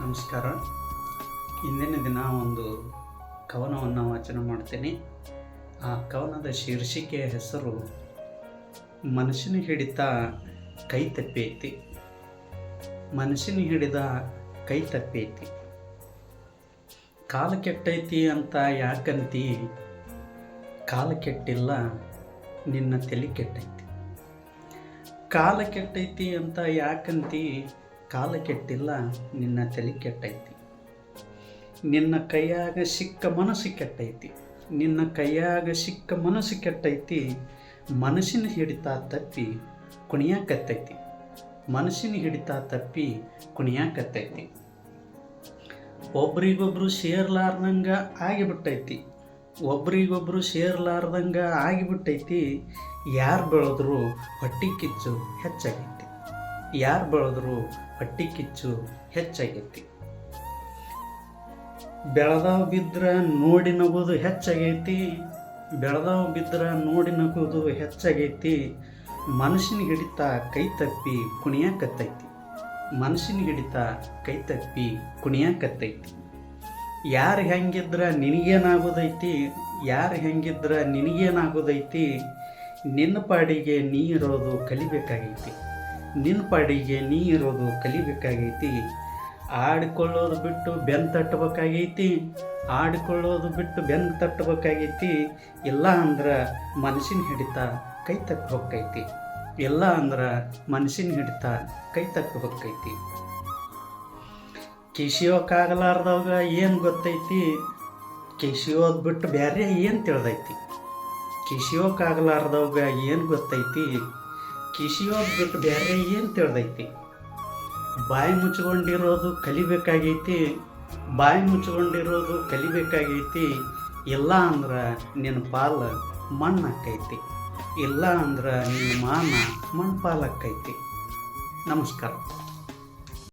ನಮಸ್ಕಾರ. ಇಂದಿನ ದಿನ ಒಂದು ಕವನವನ್ನು ವಾಚನ ಮಾಡ್ತೀನಿ. ಆ ಕವನದ ಶೀರ್ಷಿಕೆಯ ಹೆಸರು ಮನುಷ್ಯನ ಹಿಡಿತ ಕೈ ತಪ್ಪೈತಿ. ಮನುಷ್ಯನ ಹಿಡಿದ ಕೈ ತಪ್ಪೈತಿ. ಕಾಲ ಕೆಟ್ಟೈತಿ ಅಂತ ಯಾಕಂತಿ? ಕಾಲ ಕೆಟ್ಟಿಲ್ಲ, ನಿನ್ನ ತಲೆ ಕೆಟ್ಟೈತಿ. ಕಾಲ ಕೆಟ್ಟೈತಿ ಅಂತ ಯಾಕಂತಿ? ಕಾಲ ಕೆಟ್ಟಿಲ್ಲ, ನಿನ್ನ ತಲೆ ಕೆಟ್ಟೈತಿ. ನಿನ್ನ ಕೈಯಾಗ ಸಿಕ್ಕ ಮನಸ್ಸು ಕೆಟ್ಟೈತಿ. ನಿನ್ನ ಕೈಯಾಗ ಸಿಕ್ಕ ಮನಸ್ಸು ಕೆಟ್ಟೈತಿ. ಮನಸ್ಸಿನ ಹಿಡಿತ ತಪ್ಪಿ ಕುಣಿಯಾಕತ್ತೈತಿ ಮನಸ್ಸಿನ ಹಿಡಿತ ತಪ್ಪಿ ಕುಣಿಯಾಕತ್ತೈತಿ ಒಬ್ರಿಗೊಬ್ರು ಸೇರ್ಲಾರ್ದಂಗ ಆಗಿಬಿಟ್ಟೈತಿ. ಒಬ್ರಿಗೊಬ್ರು ಸೇರ್ಲಾರ್ದಂಗ ಆಗಿಬಿಟ್ಟೈತಿ. ಯಾರು ಬೆಳೆದ್ರು ಹೊಟ್ಟೆ ಕಿಚ್ಚು ಹೆಚ್ಚಾಗೈತಿ ಯಾರು ಬೆಳೆದ್ರು ಹೊಟ್ಟಿ ಕಿಚ್ಚು ಹೆಚ್ಚಾಗೈತಿ. ಬೆಳೆದಾವ್ ಬಿದ್ರ ನೋಡಿ ನಗೋದು ಹೆಚ್ಚಾಗೈತಿ, ಬೆಳೆದಾವ್ ಬಿದ್ರ ನೋಡಿ ನಗೋದು ಹೆಚ್ಚಾಗೈತಿ. ಮನುಷ್ಯನ ಹಿಡಿತ ಕೈ ತಪ್ಪಿ ಕುಣಿಯಾಕತ್ತೈತಿ. ಮನುಷ್ಯನ ಹಿಡಿತ ಕೈ ತಪ್ಪಿ ಕುಣಿಯಾಕತ್ತೈತಿ. ಯಾರು ಹೆಂಗಿದ್ರ ನಿನಗೇನಾಗೋದೈತಿ, ಯಾರು ಹೆಂಗಿದ್ರ ನಿನಗೇನಾಗೋದೈತಿ, ನಿನ್ನ ಪಾಡಿಗೆ ನೀ ಇರೋದು ಕಲಿಬೇಕಾಗೈತಿ. ನಿನ್ನ ಪಾಡಿಗೆ ನೀ ಇರೋದು ಕಲಿಬೇಕಾಗೈತಿ. ಆಡಿಕೊಳ್ಳೋದು ಬಿಟ್ಟು ಬೆನ್ನು ತಟ್ಟಬೇಕಾಗೈತಿ. ಆಡಿಕೊಳ್ಳೋದು ಬಿಟ್ಟು ಬೆನ್ನು ತಟ್ಟಬೇಕಾಗೈತಿ. ಇಲ್ಲ ಅಂದ್ರೆ ಮನಸ್ಸಿನ ಹಿಡಿತ ಕೈ ತಕ್ಕ ಇಲ್ಲ ಅಂದ್ರೆ ಮನಸ್ಸಿನ ಹಿಡಿತ ಕೈ ತಪ್ಪಿ ಹೋಗ್ತೈತಿ ಕಿಸಿಯೋಕ್ಕಾಗಲಾರ್ದವಾಗ ಏನು ಗೊತ್ತೈತಿ? ಕಿಸಿಯೋದು ಬಿಟ್ಟು ಬೇರೆ ಏನು ತಿಳಿದೈತಿ? ಕಿಸಿಯೋಕ್ಕಾಗಲಾರ್ದವಾಗ ಏನು ಗೊತ್ತೈತಿ? ಕಿಸಿಯೋದು ಬಿಟ್ಟು ಬೇರೆ ಏನು ತಿಳಿದೈತಿ? ಬಾಯಿ ಮುಚ್ಕೊಂಡಿರೋದು ಕಲಿಬೇಕಾಗೈತಿ, ಬಾಯಿ ಮುಚ್ಕೊಂಡಿರೋದು ಕಲಿಬೇಕಾಗೈತಿ, ಇಲ್ಲ ಅಂದ್ರೆ ನಿನ್ನ ಪಾಲ ಮಣ್ಣು ಆಕೈತಿ ಇಲ್ಲ ಅಂದ್ರೆ ನಿನ್ನ ಮಾನ ಮಣ್ಣು ಪಾಲಾಕೈತಿ ನಮಸ್ಕಾರ.